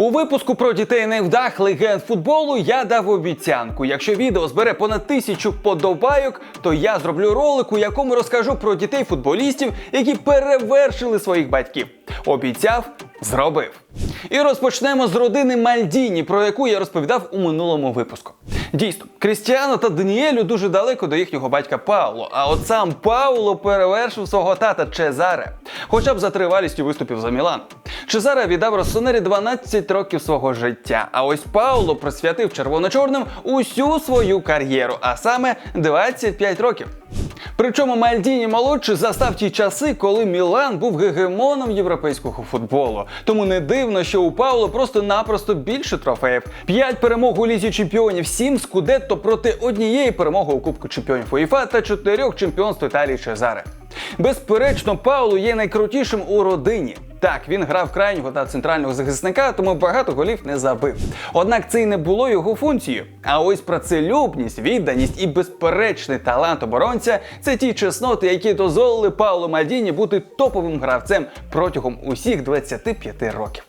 У випуску про дітей невдах легенд футболу я дав обіцянку. Якщо відео збере понад тисячу подобайок, то я зроблю ролик, у якому розкажу про дітей футболістів, які перевершили своїх батьків. Обіцяв, зробив. І розпочнемо з родини Мальдіні, про яку я розповідав у минулому випуску. Дійсно, Крістіану та Даніелю дуже далеко до їхнього батька Пауло. А от сам Пауло перевершив свого тата Чезаре, хоча б за тривалістю виступів за Мілан. Чезаре віддав Росонері 12 років свого життя. А ось Пауло присвятив червоно-чорним усю свою кар'єру, а саме 25 років. Причому Мальдіні молодший застав ті часи, коли Мілан був гегемоном європейського футболу. Тому не дивно, що у Пауло просто-напросто більше трофеїв. П'ять перемог у лізі чемпіонів, сім скудетто проти однієї перемоги у Кубку чемпіонів УЄФА та чотирьох чемпіонств Італії Чезаре. Безперечно, Пауло є найкрутішим у родині. Так, він грав крайнього та центрального захисника, тому багато голів не забив. Однак це й не було його функцією. А ось працелюбність, відданість і безперечний талант оборонця це ті чесноти, які дозволили Паулу Мальдіні бути топовим гравцем протягом усіх 25 років.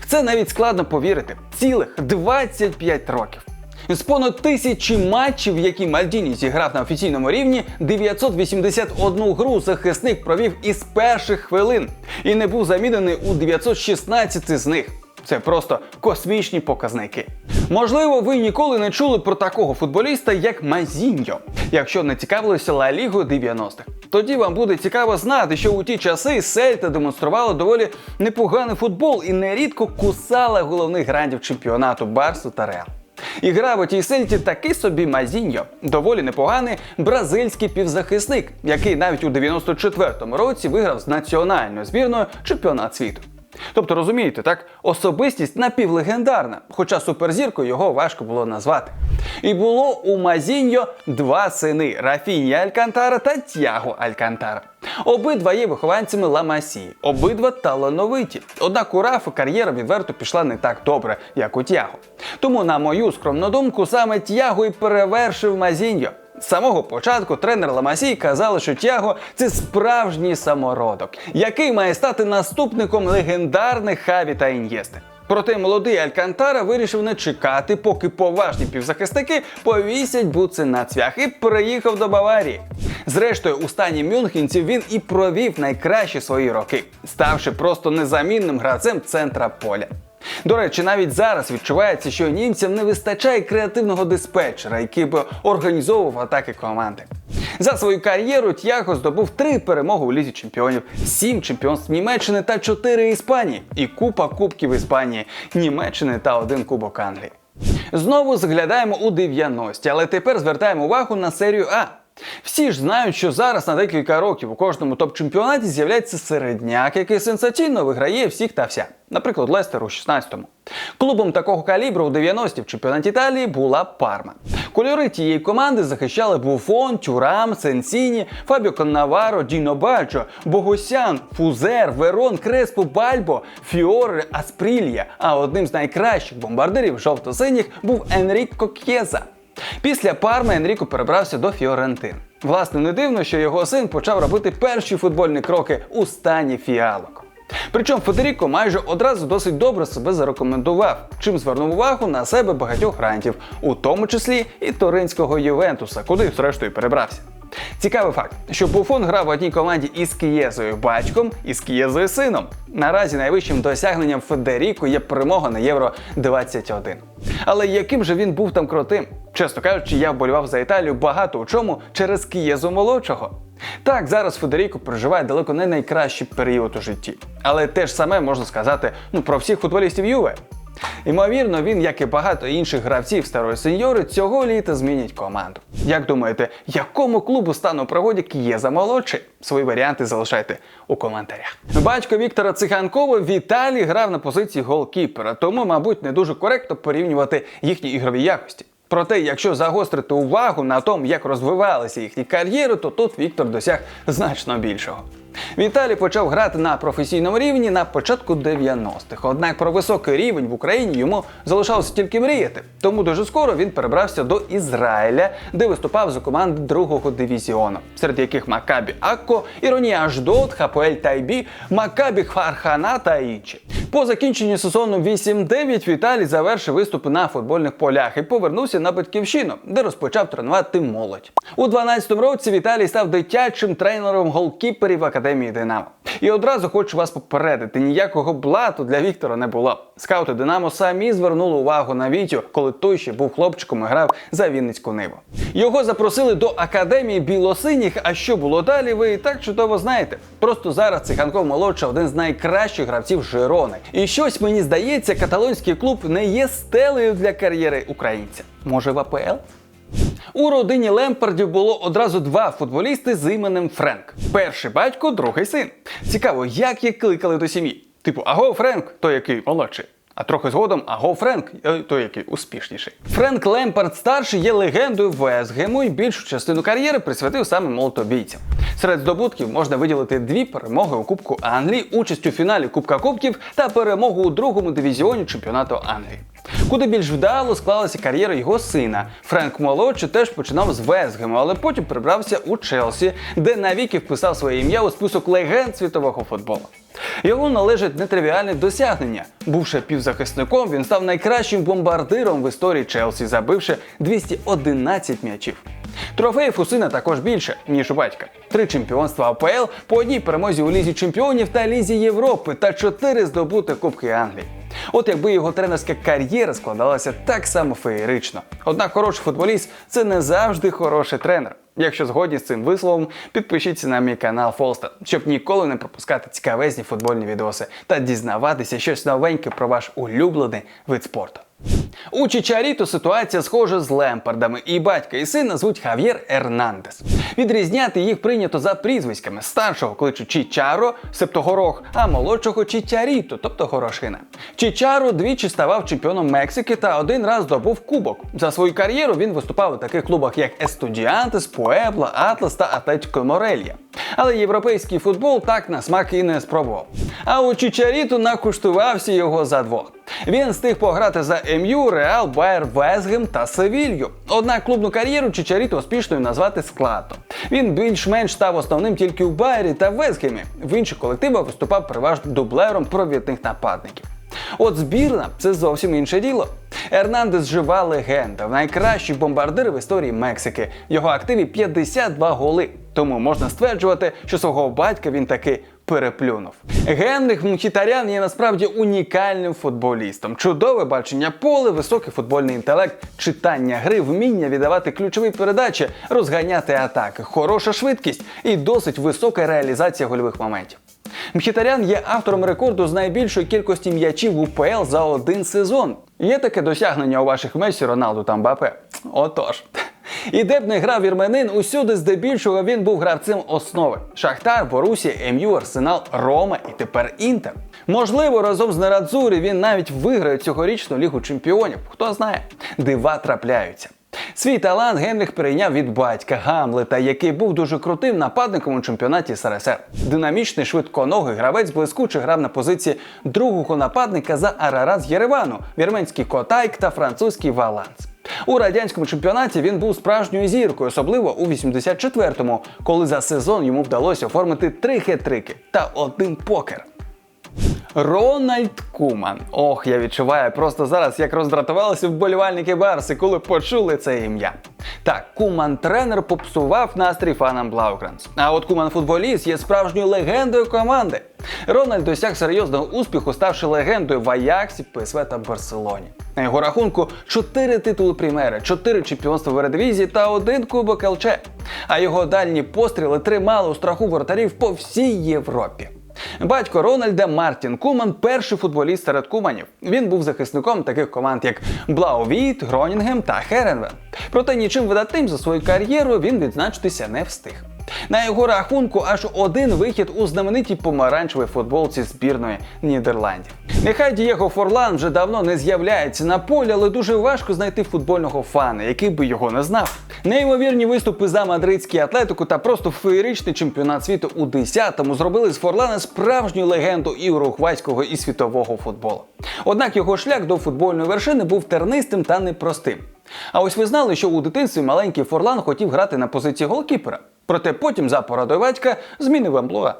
В це навіть складно повірити. Цілих 25 років. З понад тисячі матчів, які Мальдіні зіграв на офіційному рівні, 981 гру захисник провів із перших хвилин і не був замінений у 916 з них. Це просто космічні показники. Можливо, ви ніколи не чули про такого футболіста, як Мазіньо, якщо не цікавилися Ла Лігою 90-х. Тоді вам буде цікаво знати, що у ті часи Сельта демонструвала доволі непоганий футбол і нерідко кусала головних грандів чемпіонату Барсу та Реал. І грав у тій сельті такий собі Мазіньо, доволі непоганий бразильський півзахисник, який навіть у 94-му році виграв з національною збірною чемпіонат світу. Тобто, розумієте, так, особистість напівлегендарна, хоча суперзіркою його важко було назвати. І було у Мазіньо два сини Рафіні Алькантара та Тяго Алькантара. Обидва є вихованцями Ламасії, обидва талановиті. Однак у Рафа кар'єра відверто пішла не так добре, як у Тяго. Тому, на мою скромну думку, саме Тяго і перевершив Мазіньо. З самого початку тренер Ламасій казав, що Тяго це справжній самородок, який має стати наступником легендарних Хаві та Ін'єсти. Проте молодий Алькантара вирішив не чекати, поки поважні півзахисники повісять буци на цвях і переїхав до Баварії. Зрештою, у стані мюнхенців він і провів найкращі свої роки, ставши просто незамінним гравцем центра поля. До речі, навіть зараз відчувається, що німцям не вистачає креативного диспетчера, який би організовував атаки команди. За свою кар'єру Тяго здобув три перемоги у лізі чемпіонів, сім чемпіонств Німеччини та чотири Іспанії, і купа кубків Іспанії, Німеччини та один кубок Англії. Знову заглядаємо у 90-ті, але тепер звертаємо увагу на серію А. Всі ж знають, що зараз на декілька років у кожному топ-чемпіонаті з'являється середняк, який сенсаційно виграє всіх та вся. Наприклад, Лестер у 16-му. Клубом такого калібру у 90-ті в чемпіонаті Італії була Парма. Кольори тієї команди захищали Буфон, Тюрам, Сенсіні, Фабіо Коннаваро, Діно Баджо, Богосян, Фузер, Верон, Креспо, Бальбо, Фіоре, Аспрілія. А одним з найкращих бомбардирів жовто-синіх був Енріко К'єза. Після Парми Енріко перебрався до Фіорентин. Власне, не дивно, що його син почав робити перші футбольні кроки у стані фіалок. Причому Федеріко майже одразу досить добре себе зарекомендував, чим звернув увагу на себе багатьох грантів, у тому числі і Торинського Ювентуса, куди зрештою перебрався. Цікавий факт, що Буфон грав в одній команді із Кієзою батьком і з Кієзою сином. Наразі найвищим досягненням Федеріко є перемога на Євро 21. Але яким же він був там крутим? Чесно кажучи, я вболівав за Італію багато у чому через Кієзу молодшого. Так, зараз Федеріко проживає далеко не найкращий період у житті. Але те ж саме можна сказати ну, про всіх футболістів Юве. Ймовірно, він, як і багато інших гравців старої сеньори, цього літа змінять команду. Як думаєте, якому клубу стане у пригоді К'єза молодший? Свої варіанти залишайте у коментарях. Батько Віктора Циганкова в Італії грав на позиції голкіпера, тому, мабуть, не дуже коректно порівнювати їхні ігрові якості. Проте, якщо загострити увагу на тому, як розвивалися їхні кар'єри, то тут Віктор досяг значно більшого. Віталій почав грати на професійному рівні на початку 90-х. Однак про високий рівень в Україні йому залишалося тільки мріяти. Тому дуже скоро він перебрався до Ізраїля, де виступав за команди другого дивізіону, серед яких Макабі Акко, Іронія Аждот, Хапуель Тайбі, Макабі Хвархана та інші. По закінченню сезону 8-9 Віталій завершив виступи на футбольних полях і повернувся на батьківщину, де розпочав тренувати молодь. У 12-му році Віталій став дитячим тренером голкіперів Академії Динамо. І одразу хочу вас попередити: ніякого блату для Віктора не було. Скаути Динамо самі звернули увагу на Вітю, коли той ще був хлопчиком і грав за Вінницьку Ниву. Його запросили до академії білосиніх. А що було далі? Ви і так чудово знаєте. Просто зараз Циганков молодший один з найкращих гравців Жирони. І щось мені здається, каталонський клуб не є стелею для кар'єри українця. Може в АПЛ? У родині Лемпардів було одразу два футболісти з іменем Френк. Перший батько, другий син. Цікаво, як їх кликали до сім'ї. Типу, аго, Френк, той який молодший. А трохи згодом аго Френк, е, той який успішніший. Френк Лемпард старший є легендою Вестгему і більшу частину кар'єри присвятив саме молотобійцям. Серед здобутків можна виділити дві перемоги у Кубку Англії, участь у фіналі Кубка Кубків та перемогу у другому дивізіоні чемпіонату Англії. Куди більш вдало склалася кар'єра його сина. Френк молодший теж починав з Вестгему, але потім прибрався у Челсі, де навіки вписав своє ім'я у список легенд світового футболу. Йому належать нетривіальні досягнення. Бувши півзахисником, він став найкращим бомбардиром в історії Челсі, забивши 211 м'ячів. Трофеїв у сина також більше, ніж у батька. Три чемпіонства АПЛ, по одній перемозі у Лізі Чемпіонів та Лізі Європи та чотири здобути Кубки Англії. От якби його тренерська кар'єра складалася так само феєрично. Однак хороший футболіст це не завжди хороший тренер. Якщо згодні з цим висловом, підпишіться на мій канал Фолста, щоб ніколи не пропускати цікавезні футбольні відоси та дізнаватися щось новеньке про ваш улюблений вид спорту. У Чичаріто ситуація схожа з Лемпардами, і батька і сина звуть Хав'єр Ернандес. Відрізняти їх прийнято за прізвиськами. Старшого кличуть Чичаро, себто горох, а молодшого Чичаріто, тобто горошина. Чичаро двічі ставав чемпіоном Мексики та один раз здобув кубок. За свою кар'єру він виступав у таких клубах, як Естудіантес, Пуебла, Атлас та Атлетико Морелья. Але європейський футбол так на смак і не спробував. А у Чичаріто накуштувався його за двох. Він встиг пограти за МЮ, Реал, Байер, Везгем та Севілью. Однак клубну кар'єру Чичаріто успішною назвати складно. Він більш-менш став основним тільки у Байері та Везгемі. В інших колективах виступав переважно дублером провідних нападників. От збірна це зовсім інше діло. Ернандес жива легенда, найкращий бомбардир в історії Мексики. Його активі 52 голи. Тому можна стверджувати, що свого батька він таки переплюнув. Генріх Мхітарян є насправді унікальним футболістом. Чудове бачення поле, високий футбольний інтелект, читання гри, вміння віддавати ключові передачі, розганяти атаки, хороша швидкість і досить висока реалізація гольових моментів. Мхітарян є автором рекорду з найбільшої кількості м'ячів УПЛ за один сезон. Є таке досягнення у ваших Месі, Роналду та Мбапе? Отож. І де б не грав вірменин, усюди здебільшого він був гравцем основи: Шахтар, Борусі, МЮ, Арсенал, Рома і тепер Інтер. Можливо, разом з Нерадзурі він навіть виграє цьогорічну лігу чемпіонів. Хто знає, дива трапляються. Свій талант Генріх перейняв від батька Гамлета, який був дуже крутим нападником у чемпіонаті СРСР. Динамічний, швидконогий гравець блискуче грав на позиції другого нападника за Арарат з Єревану, вірменський Котайк та французький Валанс. У радянському чемпіонаті він був справжньою зіркою, особливо у 84-му, коли за сезон йому вдалося оформити три хет-трики та один покер. Рональд Куман. Ох, я відчуваю просто зараз, як роздратувалися вболівальники Барси, коли почули це ім'я. Так, Куман тренер попсував настрій фанам Блаугранс. А от Куман футболіст є справжньою легендою команди. Рональд досяг серйозного успіху, ставши легендою в Аяксі, ПСВ та Барселоні. На його рахунку 4 титули Прімери, 4 чемпіонства в Ередивізії та один кубок ЛЧ. А його дальні постріли тримали у страху воротарів по всій Європі. Батько Рональда Мартін Куман перший футболіст серед куманів. Він був захисником таких команд, як Блаувіт, Гронінгем та Херенвен. Проте нічим видатним за свою кар'єру він відзначитися не встиг. На його рахунку аж один вихід у знаменитій помаранчевій футболці збірної Нідерландів. Нехай Дієго Форлан вже давно не з'являється на полі, але дуже важко знайти футбольного фана, який би його не знав. Неймовірні виступи за мадридський атлетику та просто феєричний чемпіонат світу у 10-му зробили з Форлана справжню легенду і уругвайського і світового футболу. Однак його шлях до футбольної вершини був тернистим та непростим. А ось ви знали, що у дитинстві маленький Форлан хотів грати на позиції голкіпера. Проте потім за порадою батька змінив амплуа.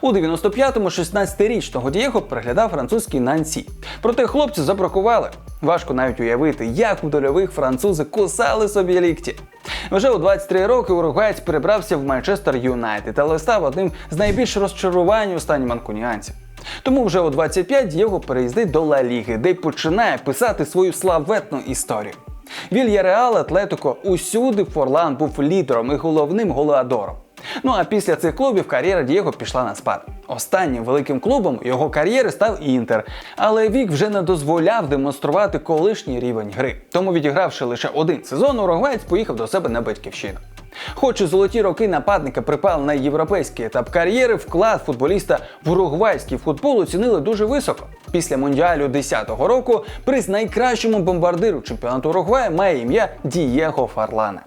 У 95-му 16-річного Дієго переглядав французький Нансі. Проте хлопці забракували. Важко навіть уявити, як у дольових французи кусали собі лікті. Вже у 23 роки уругваєць перебрався в Манчестер Юнайтед, але став одним з найбільш розчарувань останнім манкуніанців. Тому вже у 25 Дієго переїздить до Ла Ліги, де й починає писати свою славетну історію. Вільяреал Атлетико усюди Форлан був лідером і головним голеадором. Ну а після цих клубів кар'єра Дієго пішла на спад. Останнім великим клубом його кар'єри став Інтер, але вік вже не дозволяв демонструвати колишній рівень гри. Тому, відігравши лише один сезон, уругвайць поїхав до себе на батьківщину. Хоч і золоті роки нападника припали на європейський етап кар'єри, вклад футболіста в уругвайський футбол оцінили дуже високо. Після мундіалю 10-го року приз найкращому бомбардиру чемпіонату Уругвая має ім'я Дієго Фарлана.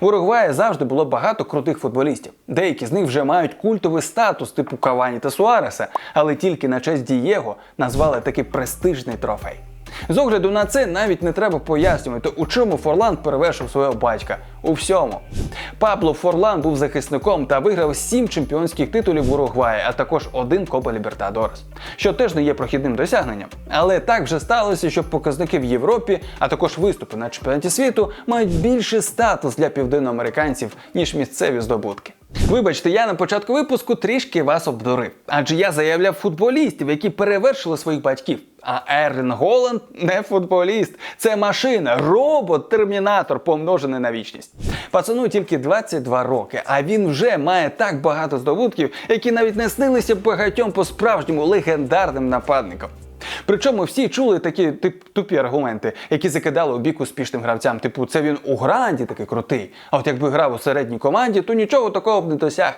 В Уругваї завжди було багато крутих футболістів. Деякі з них вже мають культовий статус типу Кавані та Суареса, але тільки на честь Дієго назвали такий престижний трофей. З огляду на це навіть не треба пояснювати, у чому Форлан перевершив свого батька. У всьому. Пабло Форлан був захисником та виграв сім чемпіонських титулів в Уругваї, а також один Копа Лібертадорес, що теж не є прохідним досягненням. Але так вже сталося, що показники в Європі, а також виступи на чемпіонаті світу мають більший статус для південноамериканців, ніж місцеві здобутки. Вибачте, я на початку випуску трішки вас обдурив, адже я заявляв футболістів, які перевершили своїх батьків. А Ерлін Голланд не футболіст, це машина, робот, термінатор, помножений на вічність. Пацану тільки 22 роки, а він вже має так багато здобутків, які навіть не снилися багатьом по справжньому легендарним нападникам. Причому всі чули такі тип, тупі аргументи, які закидали у бік успішним гравцям. Типу, це він у гранді такий крутий. А от якби грав у середній команді, то нічого такого б не досяг.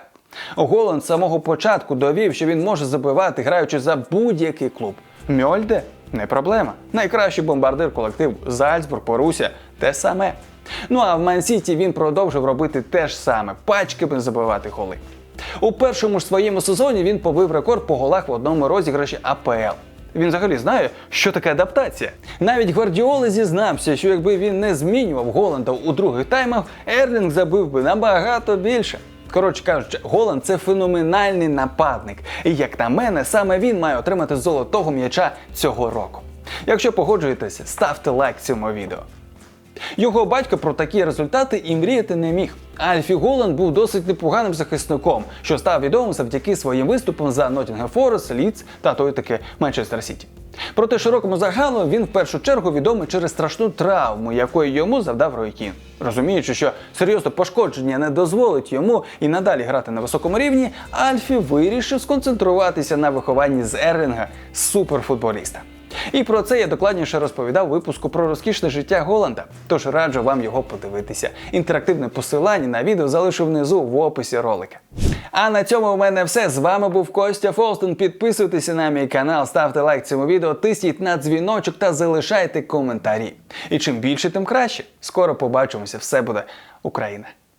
Голланд з самого початку довів, що він може забивати, граючи за будь-який клуб. Мьольде не проблема. Найкращий бомбардир колектив Зальцбург, Боруся те саме. Ну а в Ман-Сіті він продовжив робити те ж саме, пачками забивати голи. У першому ж своєму сезоні він побив рекорд по голах в одному розіграші АПЛ. Він взагалі знає, що таке адаптація. Навіть Гвардіоли зізнався, що якби він не змінював Голланда у других таймах, Ерлінг забив би набагато більше. Коротше кажучи, Голанд це феноменальний нападник. І як на мене, саме він має отримати золотого м'яча цього року. Якщо погоджуєтеся, ставте лайк цьому відео. Його батько про такі результати і мріяти не міг. Альфі Голланд був досить непоганим захисником, що став відомим завдяки своїм виступам за Ноттінгем Форест, Лідс та той таки Манчестер Сіті. Проте широкому загалу він в першу чергу відомий через страшну травму, якої йому завдав Рой Кін. Розуміючи, що серйозне пошкодження не дозволить йому і надалі грати на високому рівні, Альфі вирішив сконцентруватися на вихованні з Ерлінга суперфутболіста. І про це я докладніше розповідав у випуску про розкішне життя Голланда. Тож раджу вам його подивитися. Інтерактивне посилання на відео залишу внизу в описі ролика. А на цьому у мене все. З вами був Костя Фолстон. Підписуйтеся на мій канал, ставте лайк цьому відео, тисніть на дзвіночок та залишайте коментарі. І чим більше, тим краще. Скоро побачимося. Все буде Україна!